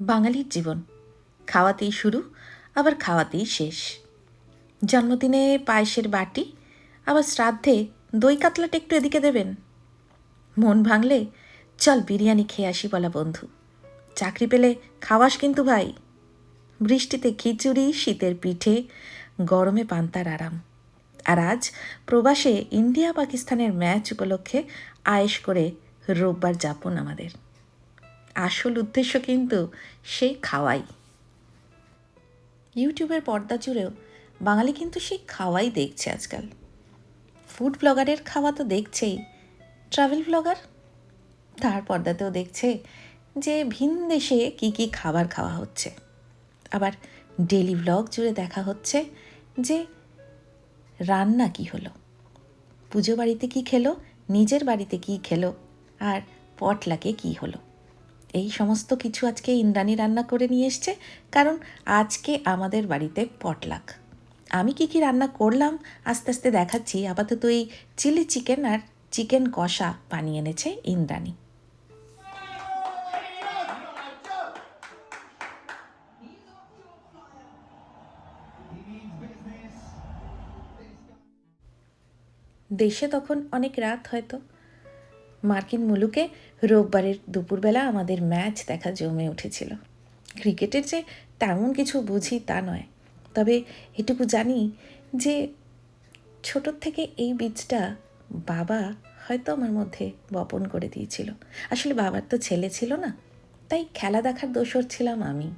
বাঙালির জীবন। খাওয়াতেই শুরু, আবার খাওয়াতেই শেষ। জন্মদিনে পায়েসের বাটি, আবার শ্রাদ্ধে দই কাতলাটা একটু এদিকে দেবেন। মন ভাঙলে, চল বিরিয়ানি খেয়ে আসি বলা বন্ধু। চাকরি পেলে খাওয়াস কিন্তু ভাই। বৃষ্টিতে খিচুড়ি, শীতের পিঠে, গরমে পান্তার আরাম। আর আজ প্রবাসে ইন্ডিয়া পাকিস্তানের ম্যাচ উপলক্ষে আয়েশ করে রোববার যাপন আমাদের। আসল উদ্দেশ্য কিন্তু সেই খাওয়াই। ইউটিউবের পর্দা জুড়েও বাঙালি কিন্তু সেই খাওয়াই দেখছে আজকাল। ফুড ব্লগারের খাওয়া তো দেখছেই, ট্রাভেল ব্লগার তার পর্দাতেও দেখছে যে ভিন দেশে কী কী খাবার খাওয়া হচ্ছে। আবার ডেলি ব্লগ জুড়ে দেখা হচ্ছে যে রান্না কি হলো, পুজো বাড়িতে কি খেলো, নিজের বাড়িতে কি খেলো, আর পটলাকে কি হলো। এই সমস্ত কিছু আজকে ইন্দ্রাণী রান্না করে নিয়ে এসছে, কারণ আজকে আমাদের বাড়িতে পটলাক। আমি কি কি রান্না করলাম, আস্তে আস্তে দেখাচ্ছি। আপাতত এই চিলি চিকেন আর চিকেন কষা বানিয়ে এনেছে ইন্দ্রাণী। দেশে তখন অনেক রাত হয়তো। মার্কিন মুলুকে রোববারের দুপুরবেলা আমাদের ম্যাচ দেখা জমে উঠেছিল। ক্রিকেটের যে তেমন কিছু বুঝি তা নয়। তবে এটুকু জানি যে ছোটোর থেকে এই বীজটা বাবা হয়তো আমার মধ্যে বপন করে দিয়েছিল। আসলে বাবার তো ছেলে ছিল না, তাই খেলা দেখার দোষর ছিলাম আমি।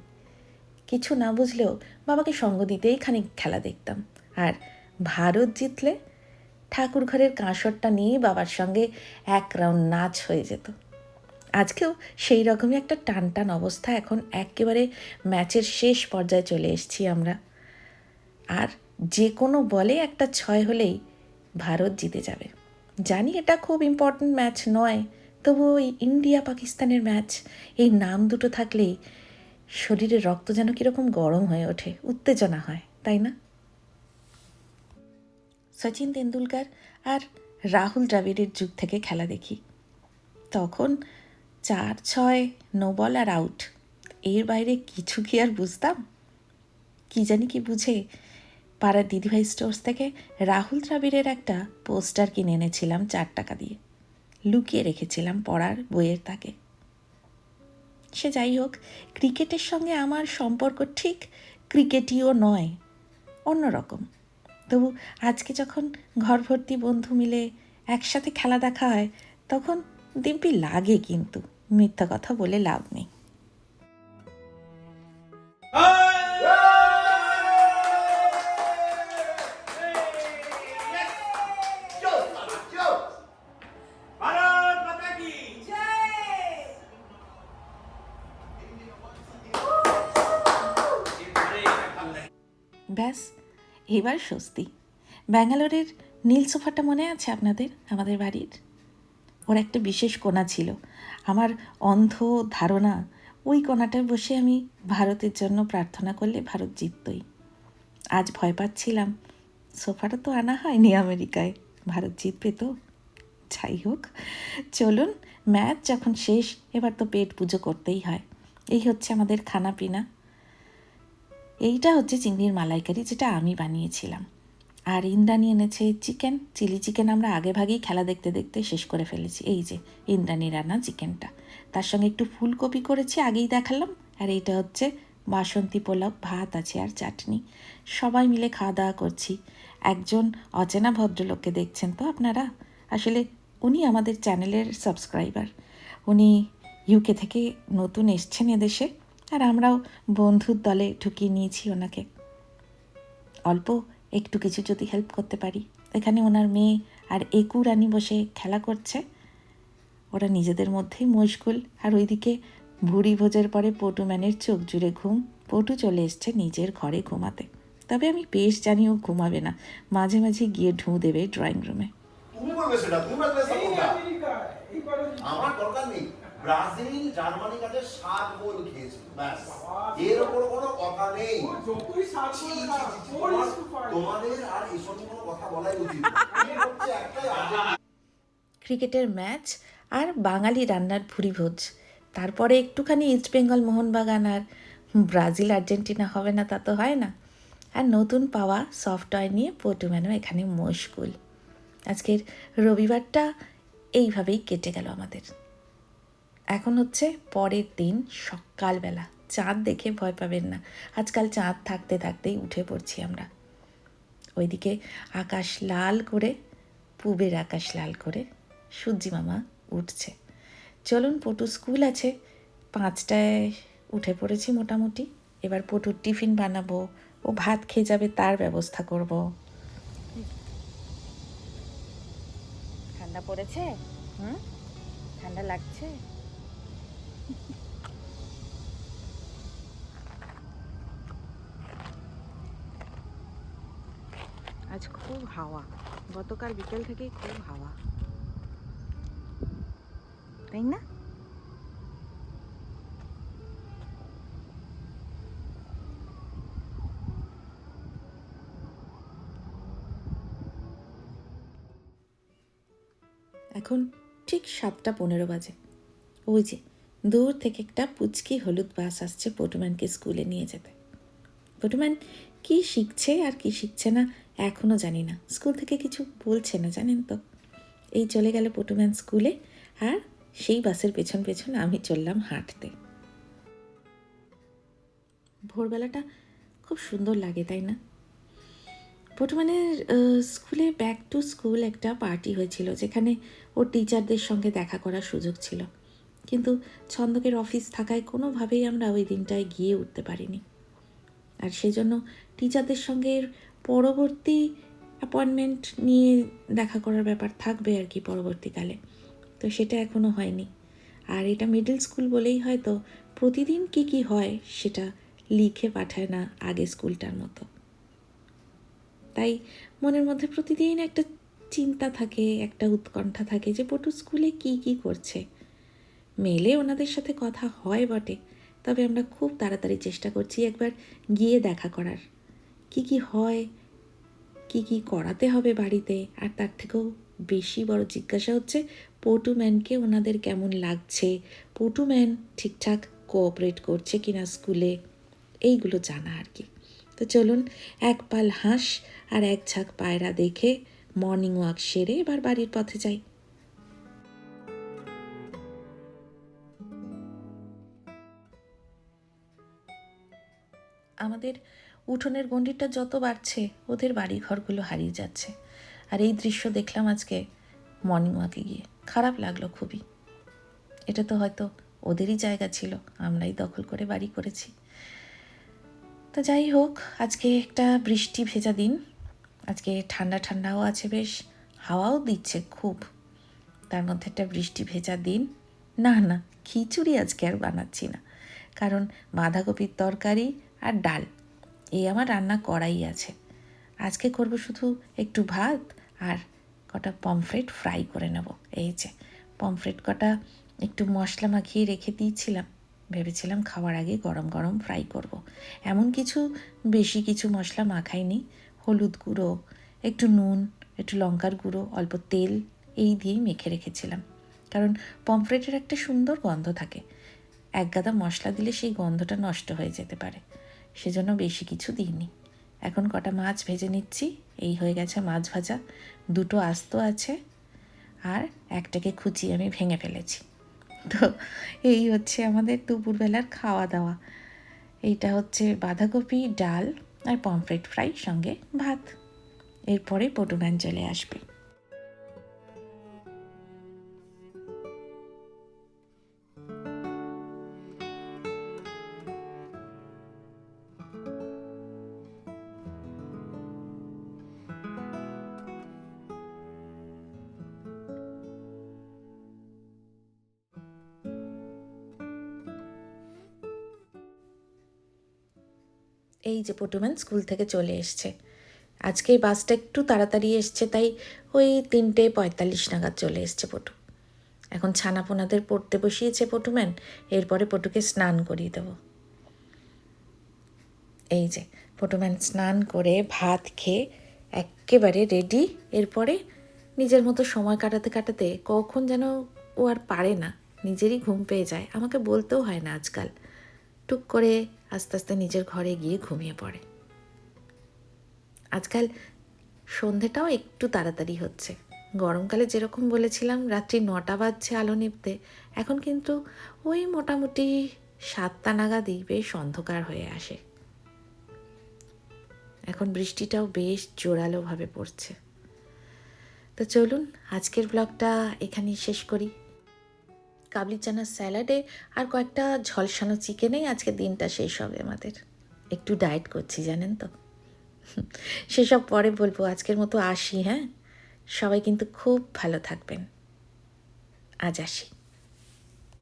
কিছু না বুঝলেও বাবাকে সঙ্গ দিতেই খানিক খেলা দেখতাম। আর ভারত জিতলে ঠাকুর ঘরের কাঁসরটা নিয়ে বাবার সঙ্গে এক রাউন্ড নাচ হয়ে যেত। আজকেও সেই রকমই একটা টান টান অবস্থা এখন একেবারে ম্যাচের শেষ পর্যায়ে চলে এসেছি আমরা। আর যে কোনো বলে একটা ছয় হলেই ভারত জিতে যাবে। জানি এটা খুব ইম্পর্ট্যান্ট ম্যাচ নয় তবু ওই ইন্ডিয়া পাকিস্তানের ম্যাচ, এই নাম দুটো থাকলেই শরীরের রক্ত যেন কীরকম গরম হয়ে ওঠে, উত্তেজনা হয়, তাই না? সচিন তেন্ডুলকার আর রাহুল দ্রাবিড়ের যুগ থেকে খেলা দেখি। তখন চার ছয়, নো বল আর আউট। এর বাইরে কিছু কি আর বুঝতাম? কি জানি কি বুঝে পাড়ার দিদিভাই স্টোর্স থেকে রাহুল দ্রাবিড়ের একটা পোস্টার কিনে এনেছিলাম চার টাকা দিয়ে। লুকিয়ে রেখেছিলাম পড়ার বইয়ের তাকে। সে যাই হোক, ক্রিকেটের সঙ্গে আমার সম্পর্ক ঠিক ক্রিকেটীয় নয়, অন্যরকম। তবু আজকে যখন ঘর ভর্তি বন্ধু মিলে একসাথে খেলা দেখা হয়, তখন দিব্যি লাগে কিন্তু। মিথ্যা কথা বলে লাভ নেই। ব্যাস এবার স্বস্তি। ব্যাঙ্গালোরের নীল সোফাটা মনে আছে আপনাদের? আমাদের বাড়ির। ওর একটা বিশেষ কোণা ছিল। আমার অন্ধ ধারণা, ওই কোণাটায় বসে আমি ভারতের জন্য প্রার্থনা করলে ভারত জিততই। আজ ভয় পাচ্ছিলাম। সোফাটা তো আনা হয়নি আমেরিকায়। ভারত জিতবে তো। যাই হোক, চলুন, ম্যাচ যখন শেষ, এবার তো পেট পুজো করতেই হয়। এই হচ্ছে আমাদের খানা পিনা এইটা হচ্ছে চিংড়ির মালাইকারি যেটা আমি বানিয়েছিলাম। আর ইন্দ্রাণী এনেছে চিকেন চিলি চিকেন আমরা আগে ভাগেই খেলা দেখতে দেখতে শেষ করে ফেলেছি। এই যে, ইন্দ্রাণী রান্না চিকেনটা তার সঙ্গে একটু ফুলকপি করেছি, আগেই দেখালাম। আর এইটা হচ্ছে বাসন্তী পোলাও, ভাত আছে আর চাটনি। সবাই মিলে খাওয়া দাওয়া করছি। একজন অচেনা ভদ্রলোককে দেখছেন তো আপনারা? আসলে উনি আমাদের চ্যানেলের সাবস্ক্রাইবার উনি ইউকে থেকে নতুন এসছেন এদেশে। আর আমরাও বন্ধুর দলে ঢুকিয়ে নিয়েছি ওনাকে। অল্প একটু কিছু যদি হেল্প করতে পারি। এখানে ওনার মেয়ে আর একু রানী বসে খেলা করছে। ওরা নিজেদের মধ্যেই মশগুল। আর ওইদিকে ভুড়ি ভোজের পরে পটু ম্যানের চোখ জুড়ে ঘুম। পটু চলে এসছে নিজের ঘরে ঘুমাতে। তবে আমি বেশ জানি ও ঘুমাবে না। মাঝে মাঝে গিয়ে ঢুঁ দেবে ড্রয়িং রুমে। আমার দরকার নেই। ব্রাজিল জার্মানির কাছে সাত গোল খেয়েছে ব্যাস। এর ওপর কোনো কথা নেই। তোমাদের আর এসব কোনো কথা বলাই উচিত এই হচ্ছে একটাই আর্জেন্টিনা ক্রিকেটের ম্যাচ আর বাঙালি রান্নার ভুরি ভোজ তারপরে একটুখানি ইস্ট বেঙ্গল মোহনবাগান আর ব্রাজিল আর্জেন্টিনা হবে না তা তো হয় না। আর নতুন পাওয়া সফটওয়্যার নিয়ে পটুম্যানও এখানে মুশকুল আজকের রবিবারটা এইভাবেই কেটে গেল আমাদের। এখন হচ্ছে পরের দিন সকালবেলা। চাঁদ দেখে ভয় পাবেন না। আজকাল চাঁদ থাকতে থাকতেই উঠে পড়ছি আমরা। ওইদিকে আকাশ লাল করে, পূবের আকাশ লাল করে সূর্যি মামা উঠছে। চলুন, পটু স্কুল আছে। পাঁচটায় উঠে পড়েছি মোটামুটি। এবার পটুর টিফিন বানাবো। ও ভাত খেয়ে যাবে, তার ব্যবস্থা করব। ঠান্ডা পড়েছে? হুম? ঠান্ডা লাগছে? আজ খুব হাওয়া। গতকাল বিকেল থেকেই খুব হাওয়া। তাই না? এখন ঠিক সাতটা পনেরো বাজে। ওই যে দূর থেকে একটা পুচকি হলুদ বাস আসছে পটুম্যানকে স্কুলে নিয়ে যেতে। পটুম্যান কি শিখছে আর কি শিখছে না এখনও জানি না। স্কুল থেকে কিছু বলছে না, জানেন তো? এই চলে গেল পটুম্যান স্কুলে আর সেই বাসের পেছন পেছন আমি চললাম হাঁটতে। ভোরবেলাটা খুব সুন্দর লাগে, তাই না? পটুমানের স্কুলে ব্যাক টু স্কুল একটা পার্টি হয়েছিল, যেখানে ওর টিচারদের সঙ্গে দেখা করার সুযোগ ছিল। কিন্তু ছন্দকের অফিস থাকায় কোনোভাবেই আমরা ওই দিনটায় গিয়ে উঠতে পারিনি। আর সেজন্য টিচারদের সঙ্গে পরবর্তী অ্যাপয়েন্টমেন্ট নিয়ে দেখা করার ব্যাপার থাকবে আর কি পরবর্তীকালে। তো সেটা এখনও হয়নি। আর এটা মিডল স্কুল বলেই হয়তো প্রতিদিন কি কি হয় সেটা লিখে পাঠায় না আগে স্কুলটার মতো। তাই মনের মধ্যে প্রতিদিন একটা চিন্তা থাকে, একটা উৎকণ্ঠা থাকে যে পটু স্কুলে কি কি করছে। মেলে ওনাদের সাথে কথা হয় বটে, তবে আমরা খুব তাড়াতাড়ি চেষ্টা করছি একবার গিয়ে দেখা করার। কি কি হয়, কি কি করাতে হবে বাড়িতে, আর তার থেকেও বেশি বড় জিজ্ঞাসা হচ্ছে পটুম্যানকে ওনাদের কেমন লাগছে পটুম্যান ঠিকঠাক কোঅপারেট করছে কিনা স্কুলে, এইগুলো জানা আর কি। তো চলুন, এক পাল হাঁস আর এক ঝাঁক পায়রা দেখে মর্নিং ওয়াক সেরে এবার বাড়ির পথে যাই। আমাদের উঠোনের গণ্ডিটা যত বাড়ছে, ওদের বাড়ি ঘরগুলো হারিয়ে যাচ্ছে। আর এই দৃশ্য দেখলাম আজকে মর্নিং ওয়াকে গিয়ে। খারাপ লাগল খুবই। এটা তো হয়তো ওদেরই জায়গা ছিল, আমরাই দখল করে বাড়ি করেছি। তো যাই হোক, আজকে একটা বৃষ্টি ভেজা দিন। আজকে ঠান্ডা ঠান্ডাও আছে বেশ, হাওয়াও দিচ্ছে খুব। তার মধ্যে একটা বৃষ্টি ভেজা দিন। না না, খিচুড়ি আজকে আর বানাচ্ছি না। কারণ বাঁধাকপির তরকারি আর ডাল। এই আমার রান্না করাই আছে। আজকে করব শুধু একটু ভাত আর কটা পমফ্রেট ফ্রাই করে নেব। এই যে পমফ্রেট কটা একটু মশলা মাখিয়ে রেখে দিয়েছিলাম। ভেবেছিলাম খাওয়ার আগে গরম গরম ফ্রাই করব। এমন কিছু বেশি কিছু মশলা মাখাইনি। হলুদ গুঁড়ো, একটু নুন, একটু লঙ্কার গুঁড়ো, অল্প তেল, এই দিয়েই মেখে রেখেছিলাম। কারণ পমফ্রেটের একটা সুন্দর গন্ধ থাকে। এক গাদা মশলা দিলে সেই গন্ধটা নষ্ট হয়ে যেতে পারে। সেজন্য বেশি কিছু দিইনি। এখন কটা মাছ ভেজে নিচ্ছি। এই হয়ে গেছে মাছ ভাজা। দুটো আস্ত আছে আর একটাকে খুচি আমি ভেঙে ফেলেছি। তো এই হচ্ছে আমাদের দুপুরবেলার খাওয়া দাওয়া এইটা হচ্ছে বাঁধাকপি, ডাল আর পমফ্রেট ফ্রাই সঙ্গে ভাত। এরপরে পটুম্যান চলে আসবে। এই যে পটুম্যান স্কুল থেকে চলে এসছে। আজকে বাসটা একটু তাড়াতাড়ি এসছে, তাই ওই তিনটে পঁয়তাল্লিশ নাগাদ চলে এসছে পটু। এখন ছানাপোনাদের পড়তে বসিয়েছে পটুম্যান এরপরে পটুকে স্নান করিয়ে দেবো। এই যে পটুম্যান স্নান করে ভাত খেয়ে একেবারে রেডি এরপরে নিজের মতো সময় কাটাতে কাটাতে কখন যেন ও আর পারে না, নিজেরই ঘুম পেয়ে যায়। আমাকে বলতেও হয় না আজকাল। টুক করে আস্তে আস্তে নিজের ঘরে গিয়ে ঘুমিয়ে পড়ে। আজকাল সন্ধেটাও একটু তাড়াতাড়ি হচ্ছে। গরমকালে যেরকম বলেছিলাম, রাত্রি নটা বাজছে আলো নিভতে। এখন কিন্তু ওই মোটামুটি সাতটা নাগাদই বেশ অন্ধকার হয়ে আসে। এখন বৃষ্টিটাও বেশ জোরালোভাবে পড়ছে। তো চলুন, আজকের ব্লগটা এখানেই শেষ করি। কাবলি চানার স্যালাডে আর কয়েকটা ঝলসানো চিকেনেই আজকে দিনটা শেষ হবে আমাদের। একটু ডায়েট করছি, জানেন তো। সেসব পরে বলব, আজকের মতো আসি হ্যাঁ? সবাই কিন্তু খুব ভালো থাকবেন। আজ আসি।